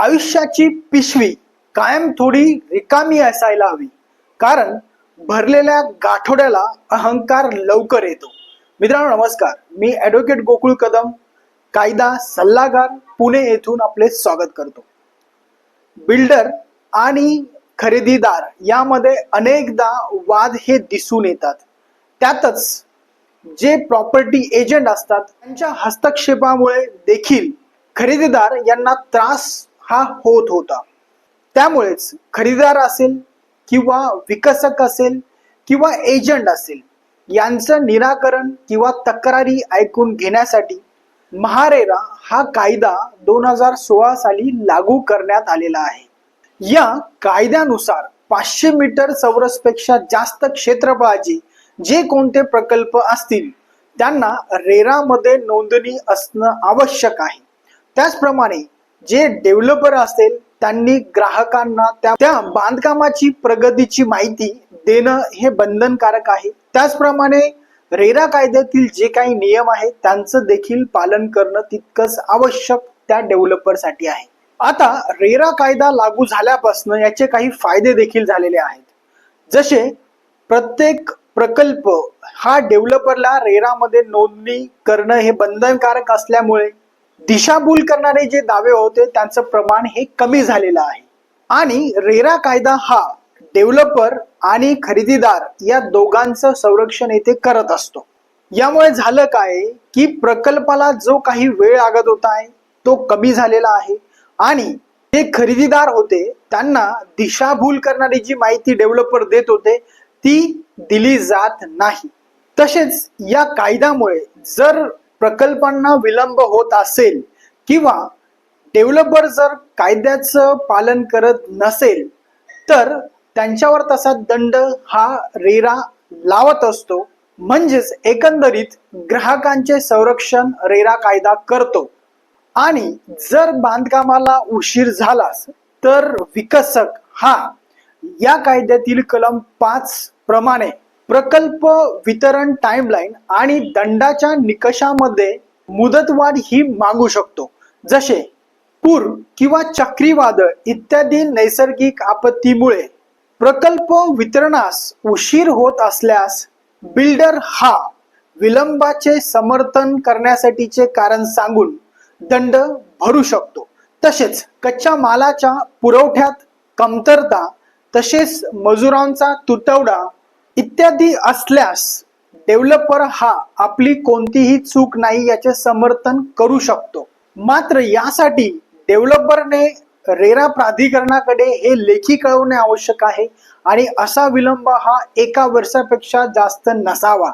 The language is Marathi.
आयुष्याची पिशवी कायम थोडी रिकामी असायला हवी. कारण भरलेल्या गाठोड्याला अहंकार लवकर येतो. मित्रांनो नमस्कार. मी ॲडव्होकेट गोकुळ कदम कायदा सल्लागार पुणे येथून आपले स्वागत करतो. बिल्डर आणि खरेदीदार यामध्ये अनेकदा वाद हे दिसून येतात. त्यातच जे प्रॉपर्टी एजंट असतात त्यांच्या हस्तक्षेपामुळे देखील खरेदीदार यांना त्रास हा होत होता. त्यामुळेच खरेदीदार असेल किंवा विकसक असेल किंवा एजंट असेल यांचं निराकरण किंवा तक्रारी ऐकून घेण्यासाठी महारेरा हा कायदा दोन हजार सोळा साली लागू करण्यात आलेला आहे. या कायद्यानुसार पाचशे मीटर चौरसपेक्षा जास्त क्षेत्रफळाचे जे कोणते प्रकल्प असतील त्यांना रेरामध्ये नोंदणी असणं आवश्यक आहे. त्याचप्रमाणे जे डेव्हलपर असेल त्यांनी ग्राहकांना त्या त्या बांधकामाची प्रगतीची माहिती देणं हे बंधनकारक आहे. त्याचप्रमाणे रेरा कायद्यातील जे काही नियम आहेत त्यांचं देखील पालन करणं तितकंच आवश्यक त्या डेव्हलपरसाठी आहे. आता रेरा कायदा लागू झाल्यापासून याचे काही फायदे देखील झालेले आहेत. जसे प्रत्येक प्रकल्प हा डेव्हलपरला रेरामध्ये नोंदणी करणं हे बंधनकारक असल्यामुळे दिशाभूल करणारे जे दावे होते त्यांचं प्रमाण हे कमी झालेलं आहे. आणि रेरा कायदा हा डेव्हलपर आणि खरेदीदार या दोघांचं संरक्षण येथे करत असतो. यामुळे झालं काय की प्रकल्पाला जो काही वेळ लागत होता आहे तो कमी झालेला आहे. आणि जे खरेदीदार होते त्यांना दिशाभूल करणारी जी माहिती डेव्हलपर देत होते ती दिली जात नाही. तसेच या कायद्यामुळे जर प्रकल्पांना विलंब होत असेल किंवा डेव्हलपर जर कायद्याचं पालन करत नसेल तर त्यांच्यावर तसा दंड हा रेरा लावत असतो. म्हणजेच एकंदरीत ग्राहकांचे संरक्षण रेरा कायदा करतो. आणि जर बांधकामाला उशीर झालास तर विकसक हा या कायद्यातील कलम पाच प्रमाणे प्रकल्प वितरण टाइमलाईन आणि दंडाच्या निकषामध्ये मुदतवाढ ही मागू शकतो. जसे पूर किंवा चक्रीवादळ इत्यादी नैसर्गिक आपत्तीमुळे प्रकल्प वितरणास उशीर होत असल्यास बिल्डर हा विलंबाचे समर्थन करण्यासाठीचे कारण सांगून दंड भरू शकतो. तसेच कच्च्या मालाच्या पुरवठ्यात कमतरता तसेच मजुरांचा तुटवडा इत्यादी असल्यास डेव्हलपर हा आपली कोणतीही चूक नाही याचे समर्थन करू शकतो. मात्र यासाठी डेव्हलपरने रेरा प्राधिकरणाकडे हे लेखी कळवणे आवश्यक आहे आणि असा विलंब हा एका वर्षापेक्षा जास्त नसावा.